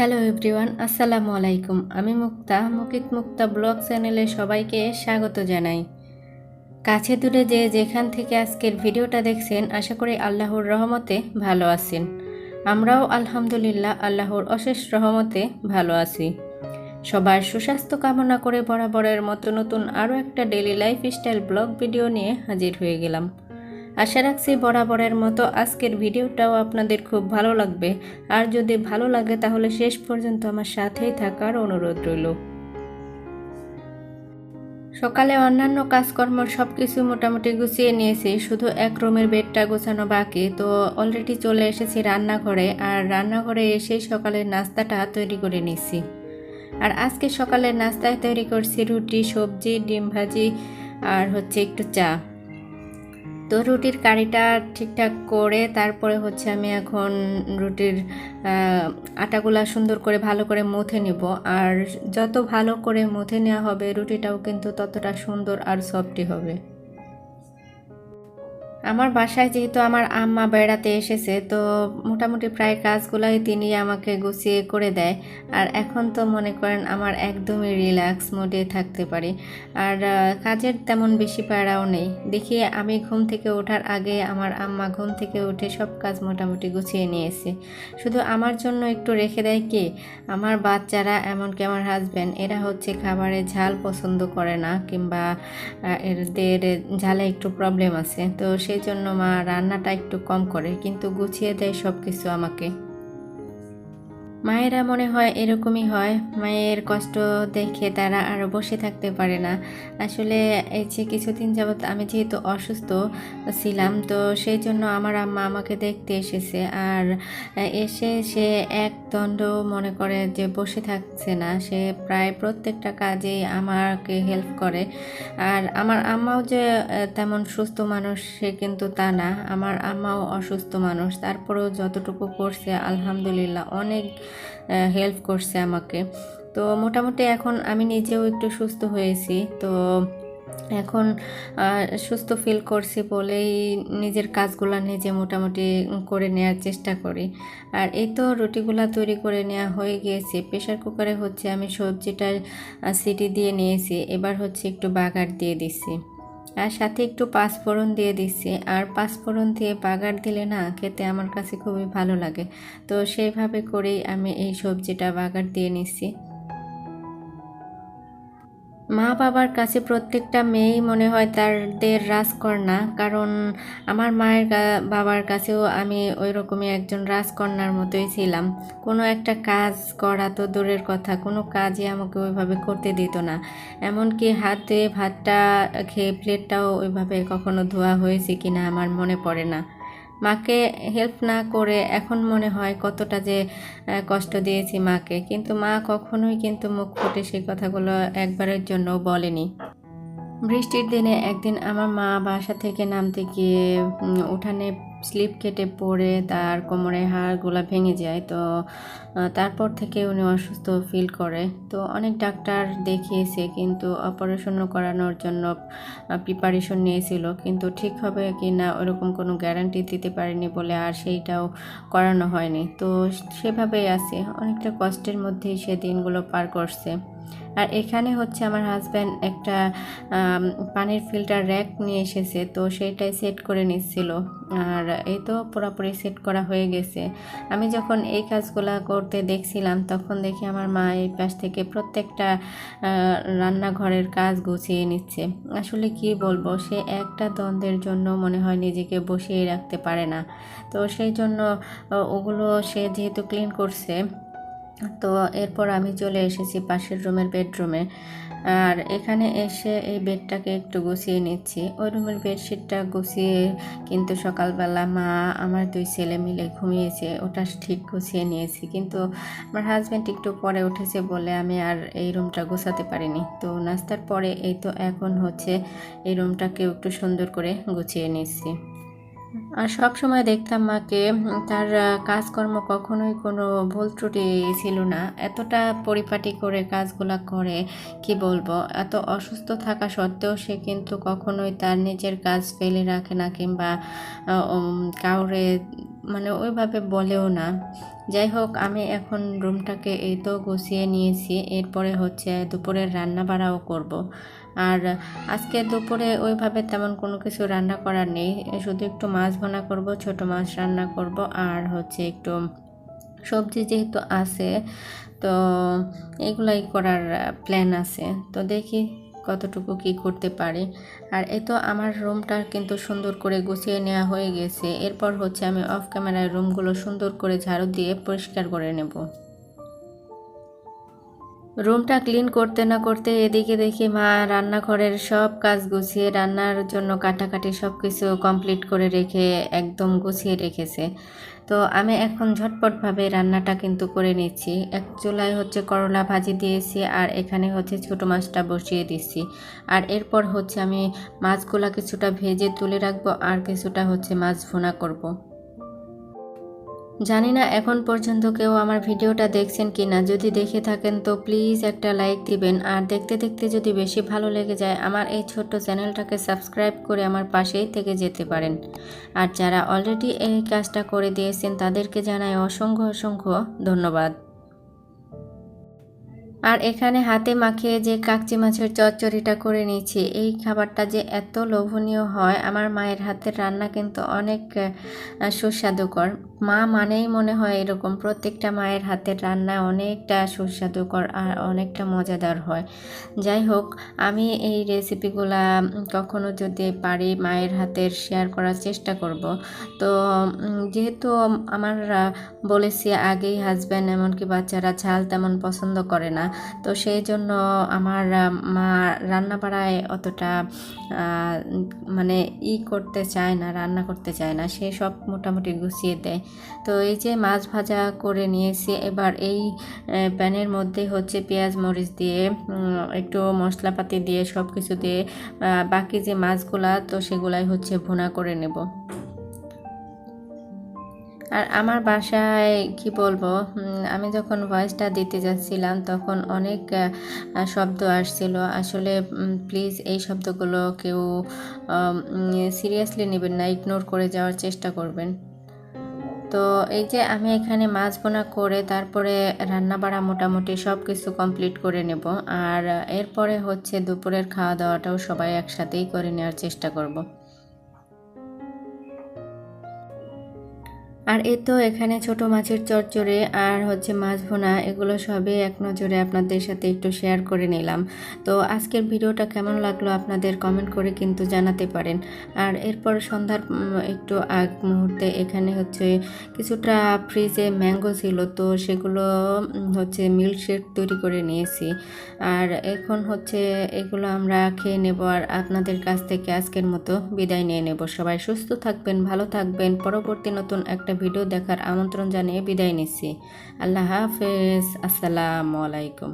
Hello everyone আসসালামু আলাইকুম আমি মুক্তা, মুকিত মুক্তা ব্লগ চ্যানেলে সবাইকে স্বাগত জানাই। কাছে দূরে যে যেখান থেকে আজকের ভিডিওটা দেখছেন, আশা করি আল্লাহর রহমতে ভালো আছেন। আমরাও আলহামদুলিল্লাহ আল্লাহর অশেষ রহমতে ভালো আছি। সবার সুস্বাস্থ্য কামনা করে বরাবরের মতো নতুন আরও একটা daily life style blog video নিয়ে হাজির হয়ে গেলাম। আশা রাখছি বরাবরের মতো আজকের ভিডিওটাও আপনাদের খুব ভালো লাগবে। আর যদি ভালো লাগে তাহলে শেষ পর্যন্ত আমার সাথেই থাকার অনুরোধ রইল। সকালে অন্যান্য কাজকর্ম সব কিছু মোটামুটি গুছিয়ে নিয়েছি, শুধু এক রুমের বেডটা গোছানো বাকি। তো অলরেডি চলে এসেছি রান্নাঘরে, আর রান্নাঘরে এসে সকালের নাস্তাটা তৈরি করে নিয়েছি। আর আজকে সকালের নাস্তায় তৈরি করছি রুটি, সবজি, ডিম ভাজি, আর হচ্ছে একটু চা। তো রুটির কারিটা ঠিকঠাক করে তারপরে হচ্ছে আমি এখন রুটির আটাগুলা সুন্দর করে ভালো করে মুথে নিব। আর যত ভালো করে মুথে নেওয়া হবে রুটিটাও কিন্তু ততটা সুন্দর আর সফটি হবে। আমার বাসায় যেহেতু আমার আম্মা বেড়াতে এসেছে, তো মোটামুটি প্রায় কাজগুলাই তিনি আমাকে গুছিয়ে করে দেয়। আর এখন তো মনে করেন আমার একদমই রিল্যাক্স মোডে থাকতে পারি। আর কাজের তেমন বেশি প্যারাও নেই। দেখি আমি ঘুম থেকে ওঠার আগে আমার আম্মা ঘুম থেকে উঠে সব কাজ মোটামুটি গুছিয়ে নিয়েছে। শুধু আমার জন্য একটু রেখে দেয় কি? আমার বাচ্চারা এমনকি আমার হাজব্যান্ড এরা হচ্ছে খাবারে ঝাল পছন্দ করে না, কিংবা এদের ঝালে একটু প্রবলেম আছে। তো সেই জন্য মা রান্নাটা একটু কম করে কিন্তু গুছিয়ে দেয় সব কিছু আমাকে। মায়েরা মনে হয় এরকমই হয়। মায়ের কষ্ট দেখে তারা আর বসে থাকতে পারে না। আসলে এই যে কিছুদিন যাবৎ আমি যেহেতু অসুস্থ ছিলাম, তো সেই জন্য আমার আম্মা আমাকে দেখতে এসেছে। আর এসে সে এক দণ্ড মনে করে যে বসে থাকছে না। সে প্রায় প্রত্যেকটা কাজেই আমাকে হেল্প করে। আর আমার আম্মাও যে তেমন সুস্থ মানুষ সে কিন্তু তা না। আমার আম্মাও অসুস্থ মানুষ। তারপরেও যতটুকু করছে, আলহামদুলিল্লাহ, অনেক হেল্প করছে আমাকে। তো মোটামুটি এখন আমি নিজেও একটু সুস্থ হয়েছি। তো এখন সুস্থ ফিল করছি বলেই নিজের কাজগুলো নিজে মোটামুটি করে নেওয়ার চেষ্টা করি। আর এই তো রুটিগুলা তৈরি করে নেওয়া হয়ে গিয়েছে। প্রেশার কুকারে হচ্ছে আমি সবজিটা সিটি দিয়ে নিয়েছি। এবার হচ্ছে একটু বাগার দিয়ে দিচ্ছি আর সাথে একটু পাঁচফোড়ন দিয়ে দিচ্ছি। আর পাঁচফোড়ন দিয়ে বাগার দিলে না খেতে আমার কাছে খুবই ভালো লাগে। তো সেইভাবে করেই আমি এই সবজিটা বাগার দিয়ে নিচ্ছি। মা বাবার কাছে প্রত্যেকটা মেয়েই মনে হয় তাদের রাজকন্যা। কারণ আমার মায়ের বাবার কাছেও আমি ওই রকমই একজন রাজকন্যার মতোই ছিলাম। কোনো একটা কাজ করা তো দূরের কথা, কোনো কাজই আমাকে ওইভাবে করতে দিত না। এমনকি হাত ভাতটা খেয়ে প্লেটটাও ওইভাবে কখনো ধোয়া হয়েছে কিনা আমার মনে পড়ে না। মাকে হেল্প না করে এখন মনে হয় কতটা যে কষ্ট দিয়েছি মাকে। কিন্তু মা কখনোই কিন্তু মুখ ফুটে সেই কথাগুলো একবারের জন্য বলেনি। বৃষ্টির দিনে একদিন আমার মা বাসা থেকে নামতে গিয়ে উঠানে স্লিপ কেটে পড়ে তার কোমরে হাড়গুলা ভেঙে যায়, তো তারপর থেকে উনি অসুস্থ ফিল করে। তো অনেক ডাক্তার দেখিয়েছে, কিন্তু অপারেশন করানোর জন্য প্রিপারেশন নিয়েছিল, কিন্তু ঠিক হবে কি না ওরকম কোনো গ্যারান্টি দিতে পারেনি বলে আর সেইটাও করানো হয়নি। তো সেভাবেই আছে, অনেকটা কষ্টের মধ্যেই সে দিনগুলো পার করছে। আর এখানে হচ্ছে আমার হাজব্যান্ড একটা পানির ফিল্টার র্যাক নিয়ে এসেছে, তো সেইটাই সেট করে নিচ্ছিল। আর এই তো পুরোপুরি সেট করা হয়ে গেছে। আমি যখন এই কাজগুলো করতে দেখছিলাম, তখন দেখি আমার মা এই পাশ থেকে প্রত্যেকটা রান্নাঘরের কাজ গুছিয়ে নিচ্ছে। আসলে কি বলব, সে একটা দ্বন্দ্বের জন্য মনে হয় নিজেকে বসিয়ে রাখতে পারে না। তো সেই জন্য ওগুলো সে যেহেতু ক্লিন করছে তো এরপর আমি চলে এসেছি পাশের রুমের বেডরুমে। আর এখানে এসে এই বেডটাকে একটু গুছিয়ে নিচ্ছি। ওই রুমের বেডশিটটা গুছিয়ে কিন্তু সকালবেলা মা আমার দুই ছেলে মিলে ঘুমিয়েছে, ওটা ঠিক গুছিয়ে নিয়েছি। কিন্তু আমার হাজব্যান্ড একটু পরে উঠেছে বলে আমি আর এই রুমটা গোছাতে পারিনি। তো নাস্তার পরে এই তো এখন হচ্ছে এই রুমটাকে একটু সুন্দর করে গুছিয়ে নিচ্ছি। আর সব সময় দেখতাম মাকে, তার কাজকর্ম কখনোই কোনো ভুল ত্রুটি ছিল না। এতটা পরিপাটি করে কাজগুলা করে, কি বলব? এত অসুস্থ থাকা সত্ত্বেও সে কিন্তু কখনোই তার নিজের কাজ ফেলে রাখে না কিংবা কাউরে মানে ওইভাবে বলেও না। যাই হোক, আমি এখন রুমটাকে এই তো গুছিয়ে নিয়েছি। এরপরে হচ্ছে দুপুরের রান্না বাড়াও করব। আর আজকে দুপুরে ওইভাবে তেমন কোনো কিছু রান্না করার নেই। শুধু একটু মাছ ভোনা করব, ছোট মাছ রান্না করব, আর হচ্ছে একটু সবজি যেহেতু আছে, তো এগুলাই করার প্ল্যান আছে। তো দেখি কতটুকু কি করতে পারি। আর এই তো আমার রুমটা কিন্তু সুন্দর করে গুছিয়ে নেওয়া হয়ে গেছে। এরপর হচ্ছে আমি অফ ক্যামেরায় রুমগুলো সুন্দর করে ঝাড়ু দিয়ে পরিষ্কার করে নেব। রুমটা ক্লিন করতে না করতে এদিকে দেখি মা রান্নাঘরের সব কাজ গুছিয়ে রান্নার জন্য কাটাকাটি সব কিছু কমপ্লিট করে রেখে একদম গুছিয়ে রেখেছে। তো আমি এখন ঝটপটভাবে রান্নাটা কিন্তু করে নিচ্ছি। এক চুলায় হচ্ছে করলা ভাজি দিয়েছি আর এখানে হচ্ছে ছোটো মাছটা বসিয়ে দিচ্ছি। আর এরপর হচ্ছে আমি মাছগুলা কিছুটা ভেজে তুলে রাখব আর কিছুটা হচ্ছে মাছ ভুনা করব। জানি না এখন পর্যন্ত কেউ আমার ভিডিওটা দেখছেন কি না। যদি দেখে থাকেন তো প্লিজ একটা লাইক দিবেন। আর দেখতে দেখতে যদি বেশি ভালো লেগে যায়, আমার এই ছোট্ট চ্যানেলটাকে সাবস্ক্রাইব করে আমার পাশেই থেকে যেতে পারেন। আর যারা অলরেডি এই কাজটা করে দিয়েছেন, তাদেরকে জানাই অসংখ্য অসংখ্য ধন্যবাদ। আর এখানে হাতে মাখিয়ে যে কাকচি মাছের চচ্চড়িটা করে নিয়েছি, এই খাবারটা যে এত লোভনীয় হয়, আমার মায়ের হাতের রান্না কিন্তু অনেক সুস্বাদুকর। মা মানেই মনে হয় এরকম, প্রত্যেকটা মায়ের হাতের রান্না অনেকটা সুস্বাদুকর আর অনেকটা মজাদার হয়। যাই হোক, আমি এই রেসিপিগুলা কখনো যদি পারি মায়ের হাতের শেয়ার করার চেষ্টা করব। তো যেহেতু আমার বলেছি আগেই হাজব্যান্ড এমনকি বাচ্চারা ঝাল তেমন পছন্দ করে না তো সেই জন্য আমার মা রান্না বাড়ায় অতটা মানে ই করতে চায় না, রান্না করতে চায় না। সে সব মোটামুটি গুছিয়ে দেয়। তো এই যে মাছ ভাজা করে নিয়েছি, এবার এই প্যানের মধ্যে হচ্ছে পেঁয়াজ, মরিচ দিয়ে একটু মশলাপাতি দিয়ে সব কিছু দিয়ে বাকি যে মাছগুলা, তো সেগুলাই হচ্ছে ভুনা করে নেব। আর আমার বাসায় কি বলব আমি যখন ভয়েসটা দিতে যাচ্ছিলাম তখন অনেক শব্দ আসছিল। আসলে প্লিজ এই শব্দগুলো কেউ সিরিয়াসলি নেবেন না ইগনোর করে যাওয়ার চেষ্টা করবেন। তো এই যে আমি এখানে মাছ বোনা করে তারপরে রান্না বাড়া মোটামুটি সব কিছু কমপ্লিট করে নেব। আর এরপরে হচ্ছে দুপুরের খাওয়া দাওয়াটাও সবাই একসাথেই করে নেওয়ার চেষ্টা করব। আর এ তো এখানে ছোট মাছের চচ্চড়ে আর হচ্ছে মাছ ভোনা, এগুলো সবই এক নজরে আপনাদের সাথে একটু শেয়ার করে নিলাম। তো আজকের ভিডিওটা কেমন লাগল আপনাদের কমেন্ট করে কিন্তু জানাতে পারেন। আর এরপর সন্ধ্যার একটু আগ মুহূর্তে এখানে হচ্ছে কিছুটা ফ্রিজে ম্যাঙ্গো ছিল, তো সেগুলো হচ্ছে মিল্কশেক তৈরি করে নিয়েছি। আর এখন হচ্ছে এগুলো আমরা খেয়ে নেব আর আপনাদের কাছ থেকে আজকের মতো বিদায় নিয়ে নেব। সবাই সুস্থ থাকবেন, ভালো থাকবেন। পরবর্তী নতুন একটা ভিডিও দেখার আমন্ত্রণ জানিয়ে বিদায় নিচ্ছি। আল্লাহ হাফেজ। আসসালামু আলাইকুম।